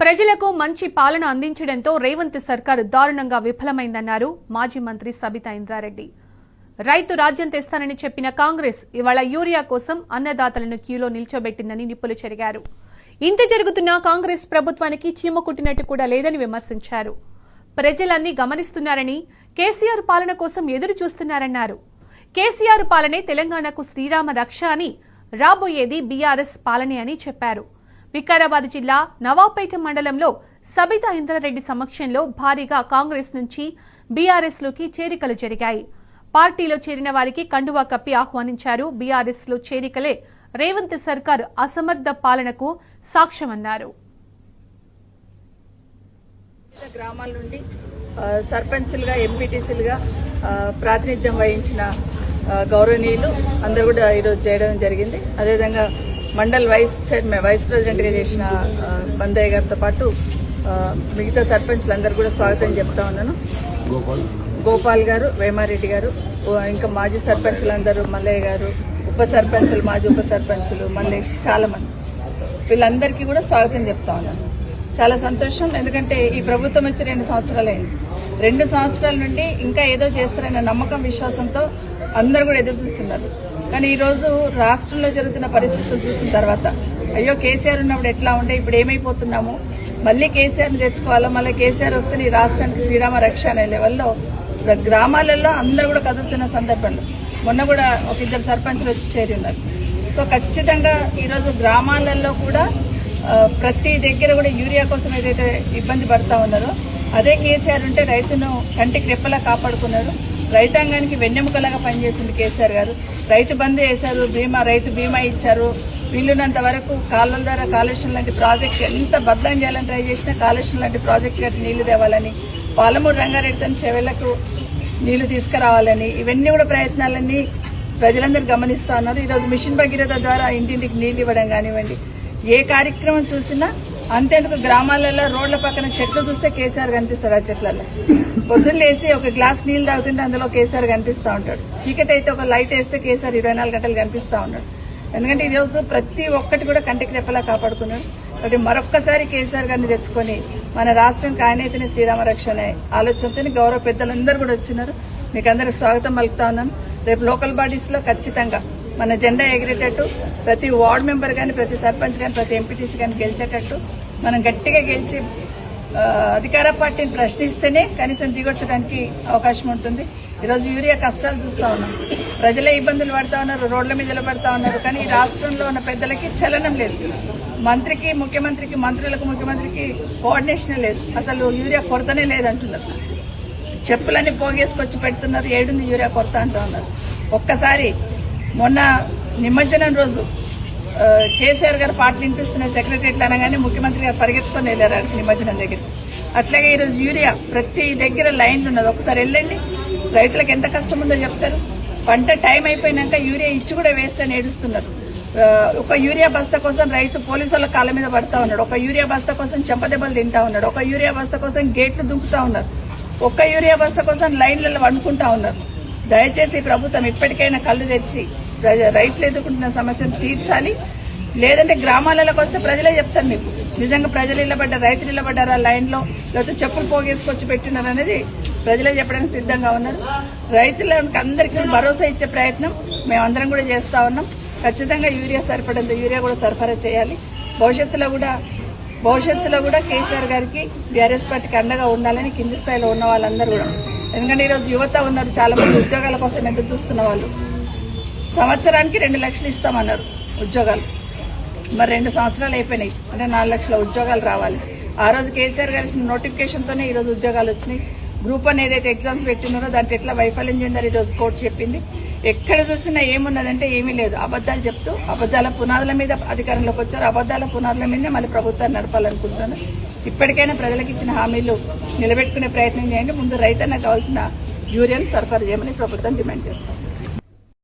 ప్రజలకు మంచి పాలన అందించడంతో రేవంత్ సర్కారు దారుణంగా విఫలమైందన్నారు మాజీ మంత్రి సబితా ఇంద్రారెడ్డి. రైతు రాజ్యం తెస్తానని చెప్పిన కాంగ్రెస్ ఇవాళ యూరియా కోసం అన్నదాతలను క్యూలో నిల్చోబెట్టిందని నిప్పులు చెరిగారు. ఇంత జరుగుతున్నా కాంగ్రెస్ ప్రభుత్వానికి చీమ కుట్టినట్టు కూడా లేదని విమర్శించారు. ప్రజలన్నీ గమనిస్తున్నారని కేసీఆర్ పాలన కోసం ఎదురు చూస్తున్నారన్నారు. కేసీఆర్ పాలనే తెలంగాణకు శ్రీరామ రక్ష అని రాబోయేది బీఆర్ఎస్ పాలనే అని చెప్పారు. వికారాబాద్ జిల్లా నవాపేట మండలంలో సబితా ఇంద్రారెడ్డి సమక్షంలో భారీగా కాంగ్రెస్ నుంచి బీఆర్ఎస్లోకి చేరికలు జరిగాయి. పార్టీలో చేరిన వారికి కండువా కప్పి ఆహ్వానించారు. బీఆర్ఎస్లో చేరికలే రేవంత్ సర్కార్ అసమర్థ పాలనకు సాక్ష్యమన్నారు. గ్రామాల నుండి సర్పంచ్లుగా ఎంపీటీసీలుగా ప్రాతినిధ్యం వహించిన గౌరవనీయులు అందరూ కూడా ఈరోజు చేయడం జరిగింది. అదేవిధంగా మండల్ వైస్ చైర్మన్ వైస్ ప్రెసిడెంట్గా చేసిన బందయ్య గారితో పాటు మిగతా సర్పంచ్లందరూ కూడా స్వాగతం చెప్తా ఉన్నాను. గోపాల్. గారు వేమారెడ్డి గారు ఇంకా మాజీ సర్పంచులందరూ మల్లయ్య గారు ఉప సర్పంచులు మాజీ ఉప సర్పంచులు మల్లేష్ చాలా మంది. వీళ్ళందరికీ కూడా స్వాగతం చెప్తా ఉన్నాను. చాలా సంతోషం ఎందుకంటే ఈ ప్రభుత్వం వచ్చి రెండు సంవత్సరాలైంది రెండు సంవత్సరాల నుండి ఇంకా ఏదో చేస్తారన్న నమ్మకం విశ్వాసంతో అందరూ కూడా ఎదురు చూస్తున్నారు. కానీ ఈరోజు రాష్ట్రంలో జరుగుతున్న పరిస్థితులు చూసిన తర్వాత అయ్యో కేసీఆర్ ఉన్నప్పుడు ఎట్లా ఉండే ఇప్పుడు ఏమైపోతున్నాము? మళ్ళీ కేసీఆర్ని తెచ్చుకోవాలా? మళ్ళీ కేసీఆర్ వస్తే ఈ రాష్ట్రానికి శ్రీరామ రక్ష అనే లెవెల్లో గ్రామాలలో అందరూ కూడా కదులుతున్న సందర్భంలో. మొన్న కూడా ఒక ఇద్దరు సర్పంచులు వచ్చి చేరి ఉన్నారు. సో ఖచ్చితంగా ఈరోజు గ్రామాలలో కూడా ప్రతి దగ్గర కూడా యూరియా కోసం ఏదైతే ఇబ్బంది పడతా ఉన్నారో అదే కేసీఆర్ ఉంటే రైతును కంటికి రెప్పలా కాపాడుకున్నారు. రైతాంగానికి వెన్నెముకలాగా పనిచేసింది కేసీఆర్ గారు. రైతు బంధు వేశారు బీమా రైతు బీమా ఇచ్చారు. వీళ్ళున్నంత వరకు కాళ్ళ ద్వారా కాలుష్యం లాంటి ప్రాజెక్ట్ ఎంత బద్దం చేయాలని ట్రై చేసినా కాలుష్యం లాంటి ప్రాజెక్ట్ కట్టి నీళ్ళు తేవాలని పాలమూరు రంగారెడ్డితో చెవెళ్ళకు నీళ్ళు తీసుకురావాలని ఇవన్నీ కూడా ప్రయత్నాలన్నీ ప్రజలందరూ గమనిస్తా ఉన్నారు. ఈరోజు మిషన్ భగీరథ ద్వారా ఇంటింటికి నీళ్ళు ఇవ్వడం కానివ్వండి. ఏ కార్యక్రమం చూసినా అంతేందుకు గ్రామాలలో రోడ్ల పక్కన చెట్లు చూస్తే కేసీఆర్ కనిపిస్తాడు ఆ చెట్లలో పొద్దున్న లేసి ఒక గ్లాస్ నీళ్ళు తాగుతుంటే అందులో కేసీఆర్ కనిపిస్తూ ఉంటాడు. చీకటి అయితే ఒక లైట్ వేస్తే కేసీఆర్ ఇరవై నాలుగు గంటలు కనిపిస్తూ ఉన్నాడు. ఎందుకంటే ఈ రోజు ప్రతి ఒక్కటి కూడా కంటికి రెప్పలా కాపాడుకున్నాడు. కాబట్టి మరొక్కసారి కేసీఆర్ గారిని తెచ్చుకొని మన రాష్ట్రానికి ఆయనైతేనే శ్రీరామ రక్షణ ఆలోచనతో గౌరవ పెద్దలందరూ కూడా వచ్చినారు. మీకు అందరికి స్వాగతం పలుకుతా ఉన్నాను రేపు లోకల్ బాడీస్లో ఖచ్చితంగా మన జెండా ఎగిరేటట్టు ప్రతి వార్డ్ మెంబర్ కానీ ప్రతి సర్పంచ్ కానీ ప్రతి ఎంపీటీసీ కానీ గెలిచేటట్టు మనం గట్టిగా గెలిచి అధికార పార్టీని ప్రశ్నిస్తేనే కనీసం దిగొచ్చడానికి అవకాశం ఉంటుంది. ఈరోజు యూరియా కష్టాలు చూస్తా ఉన్నాం. ప్రజలే ఇబ్బందులు పడతా ఉన్నారు రోడ్ల మీద పడతా ఉన్నారు కానీ ఈ రాష్ట్రంలో ఉన్న పెద్దలకి చలనం లేదు. మంత్రికి ముఖ్యమంత్రికి మంత్రులకు ముఖ్యమంత్రికి కోఆర్డినేషన్ లేదు. అసలు యూరియా కొరతనే లేదంటున్నారు. చెప్పులన్నీ పోగేసుకొచ్చి పెడుతున్నారు ఏడుంది యూరియా కొరత అంటూ ఉన్నారు. ఒక్కసారి మొన్న నిమజ్జనం రోజు కేసీఆర్ గారు పాటలు వినిపిస్తున్న సెక్రటరీట్లు అనగానే ముఖ్యమంత్రి గారు పరిగెత్తుకొని వెళ్ళారు నిమజ్జనం దగ్గర. అట్లాగే ఈరోజు యూరియా ప్రతి దగ్గర లైన్లు ఉన్నది. ఒకసారి వెళ్ళండి. రైతులకు ఎంత కష్టం ఉందో చెప్తారు. పంట టైం అయిపోయినాక యూరియా ఇచ్చి కూడా వేస్ట్ అని ఏడుస్తున్నారు. ఒక యూరియా బస్తా కోసం రైతు పోలీసుల కాళ్ళ మీద పడతా ఉన్నాడు. ఒక యూరియా బస్తా కోసం చెంపదెబ్బలు తింటా ఉన్నాడు. ఒక యూరియా బస్తా కోసం గేట్లు దుంకుతా ఉన్నారు. ఒక్క యూరియా బస్తా కోసం లైన్లలో వండుకుంటా ఉన్నారు. దయచేసి ప్రభుత్వం ఇప్పటికైనా కళ్ళు తెచ్చి ప్రజ- రైతులు ఎదుర్కొంటున్న సమస్యను తీర్చాలి. లేదంటే గ్రామాలలోకి వస్తే ప్రజలే చెప్తారు మీకు. నిజంగా ప్రజలు నిలబడ్డారు రైతులు నిలబడ్డారా లైన్లో లేకపోతే చెప్పులు పోగేసుకొచ్చి పెట్టినారు అనేది ప్రజలే చెప్పడానికి సిద్ధంగా ఉన్నారు. రైతులకు అందరికీ భరోసా ఇచ్చే ప్రయత్నం మేమందరం కూడా చేస్తూ ఉన్నాం. ఖచ్చితంగా యూరియా సరిపడంత యూరియా కూడా సరఫరా చేయాలి. భవిష్యత్తులో కూడా భవిష్యత్తులో కూడా కేసీఆర్ గారికి బీఆర్ఎస్ పార్టీకి అండగా ఉండాలని కింది స్థాయిలో ఉన్న వాళ్ళందరూ కూడా. ఎందుకంటే ఈరోజు యువత ఉన్నారు చాలా మంది ఉద్యోగాల కోసం ఎదురు చూస్తున్న వాళ్ళు. సంవత్సరానికి రెండు లక్షలు ఇస్తామన్నారు ఉద్యోగాలు. మరి రెండు సంవత్సరాలు అయిపోయినాయి. అంటే నాలుగు లక్షల ఉద్యోగాలు రావాలి. ఆ రోజు కేసీఆర్ కలిసిన ఇచ్చిన నోటిఫికేషన్తోనే ఈరోజు ఉద్యోగాలు వచ్చినాయి. గ్రూప్ అని ఏదైతే ఎగ్జామ్స్ పెట్టినారో దాంట్లో ఎట్లా వైఫల్యం చెందారు ఈరోజు కోర్టు చెప్పింది. ఎక్కడ చూసినా ఏమున్నదంటే ఏమీ లేదు. అబద్దాలు చెప్తూ అబద్దాల పునాదుల మీద అధికారంలోకి వచ్చారు. అబద్దాల పునాదుల మీదే మళ్ళీ ప్రభుత్వాన్ని నడపాలనుకుంటున్నాను ఇప్పటికైనా ప్రజలకు ఇచ్చిన హామీలు నిలబెట్టుకునే ప్రయత్నం చేయండి. ముందు రైతన్న కావాల్సిన యూరియన్ సరఫరా చేయమని ప్రభుత్వం డిమాండ్ చేస్తాం